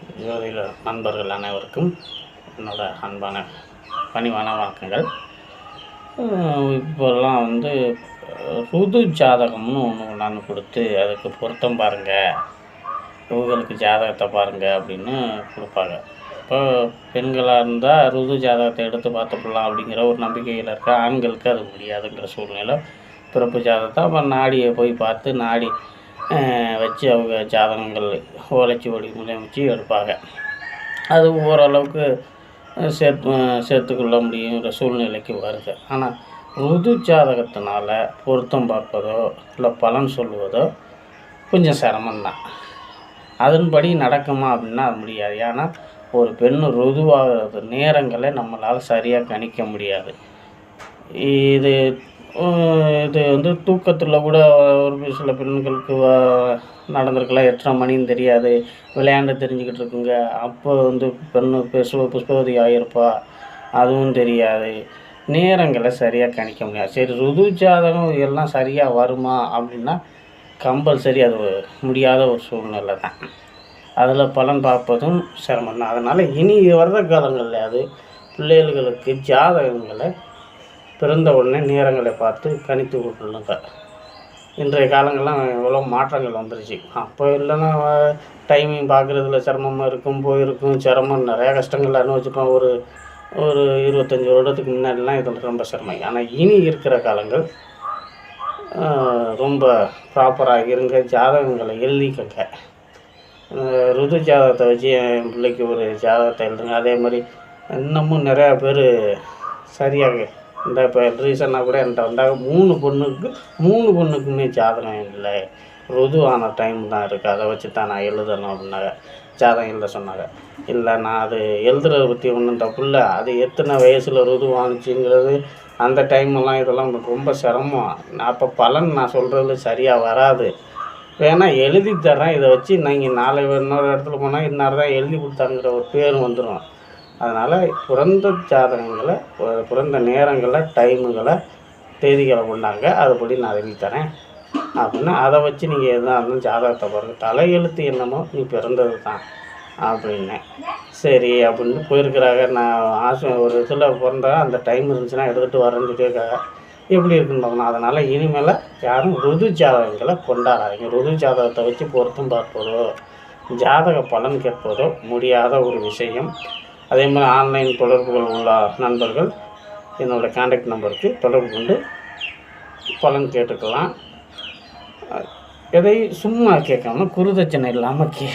ஜோதிட நண்பர்கள் அனைவருக்கும் என்னோட அன்பான பணிவான வணக்கங்கள். இப்போல்லாம் வந்து ருது ஜாதகம்னு ஒன்று கொண்டாந்து கொடுத்து அதுக்கு பொருத்தம் பாருங்கள் இவங்களுக்கு ஜாதகத்தை பாருங்கள் அப்படின்னு கொடுப்பாங்க. இப்போ பெண்களாக இருந்தால் ருது ஜாதகத்தை எடுத்து பார்த்துக்கலாம் அப்படிங்கிற ஒரு நம்பிக்கையில் இருக்க ஆண்களுக்கு அது முடியாதுங்கிற சூழ்நிலை. பிறப்பு ஜாதகத்தை அப்புறம் நாடியை போய் பார்த்து நாடி வச்சு அவங்க ஜாதகங்கள் ஓலைச்சுவடி மூலியம் வச்சு எடுப்பாங்க. அது ஓரளவுக்கு சேர்த்து சேர்த்துக்கொள்ள முடியுங்கிற சூழ்நிலைக்கு வருது. ஆனால் ருது ஜாதகத்தினால பொருத்தம் பார்ப்பதோ இல்லை பலன் சொல்லுவதோ கொஞ்சம் சிரமந்தான் அதன்படி நடக்குமா அப்படின்னா அது முடியாது. ஏன்னா ஒரு பெண் ருதுவாகிறது நேரங்களை நம்மளால் சரியாக கணிக்க முடியாது. இது இது வந்து தூக்கத்தில் கூட ஒரு சில பெண்களுக்கு நடந்திருக்கலாம். எத்தனை மணின்னு தெரியாது. விளையாண்டு தெரிஞ்சுக்கிட்டு இருக்குங்க. அப்போ வந்து பெண்ணு புஷ்ப புஷ்பவதி ஆகியிருப்பா அதுவும் தெரியாது. நேரங்களை சரியாக கணிக்க முடியாது. சரி ருது ஜாதகம் எல்லாம் சரியாக வருமா அப்படின்னா கம்பல்சரி அது முடியாத ஒரு சூழ்நிலை தான். அதில் பலன் பார்ப்பதும் சிரமம் தான். அதனால் இனி வர்ற காலங்களில் அது பிள்ளைகளுக்கு ஜாதகங்களை பிறந்த உடனே நேரங்களை பார்த்து கணித்து கொள்ளுங்க. இன்றைய காலங்கள்லாம் எவ்வளோ மாற்றங்கள் வந்துருச்சு. அப்போ இல்லைன்னா டைமிங் பார்க்குறதுல சிரமமாக இருக்கும் போயிருக்கும். சிரமம் நிறையா கஷ்டங்கள் அனுபவிச்சிருக்கோம் ஒரு ஒரு இருபத்தஞ்சி வருடத்துக்கு முன்னாடிலாம் இது ரொம்ப சிரமம். ஆனால் இனி இருக்கிற காலங்கள் ரொம்ப ப்ராப்பராக இருங்க. ஜாதகங்களை எழுதிக்கங்க. ருது ஜாதகத்தை வச்சு என் பிள்ளைக்கு ஒரு ஜாதகத்தை எழுதுங்க. அதே மாதிரி இன்னமும் நிறையா பேர் சரியாக இந்த இப்போ ரீசனாக கூட என்கிட்ட வந்தாங்க. மூணு பொண்ணுக்கு மூணு பொண்ணுக்குமே ஜாதகம் இல்லை. ருதுவான டைம் தான் இருக்குது அதை வச்சு தான் நான் எழுதணும் அப்படின்னாங்க. ஜாதகம் இல்லை சொன்னாங்க. இல்லை நான் அது எழுதுறத பற்றி ஒன்றும் தப்பு இல்லை. அது எத்தனை வயசில் ருதுவானுச்சுங்கிறது அந்த டைம்லாம் இதெல்லாம் ரொம்ப சிரமம். நான் அப்போ பலன் நான் சொல்கிறது சரியாக வராது. வேணால் எழுதி தரேன் இதை வச்சு நீங்கள் நாளை இன்னொரு இடத்துல போனால் இன்னார் தான் எழுதி கொடுத்தாங்கிற ஒரு பேர் வந்துடும் அதனால் பிறந்த ஜாதகங்களை பிறந்த நேரங்களை டைமுகளை தேதிகளை கொண்டாங்க. அதுபடி நான் எழுதி தரேன். அப்படின்னா அதை வச்சு நீங்கள் எதாக இருந்தாலும் ஜாதகத்தை பாருங்கள் தலையெழுத்து என்னமோ நீ பிறந்தது தான் அப்படின்னேன் சரி அப்படின்னு போயிருக்கிறாங்க. நான் ஆசை ஒரு இதில் பிறந்தா அந்த டைம் இருந்துச்சுன்னா எடுத்துகிட்டு வரேன்னு சொல்லியிருக்காங்க. எப்படி இருக்குன்னு பார்க்கணும் அதனால் இனிமேல் யாரும் ருது ஜாதகங்களை கொண்டாடாதீங்க. ருது ஜாதகத்தை வச்சு பொருத்தம் பார்ப்பதோ ஜாதக பலன் கேட்பதோ முடியாத ஒரு விஷயம். அதே மாதிரி ஆன்லைன் தொடர்புகள் உள்ள நண்பர்கள் என்னோடய காண்டாக்ட் நம்பருக்கு தொடர்பு கொண்டு பலன் கேட்டுக்கலாம். எதை சும்மா கேட்காம குருதட்சணை இல்லாமல் கே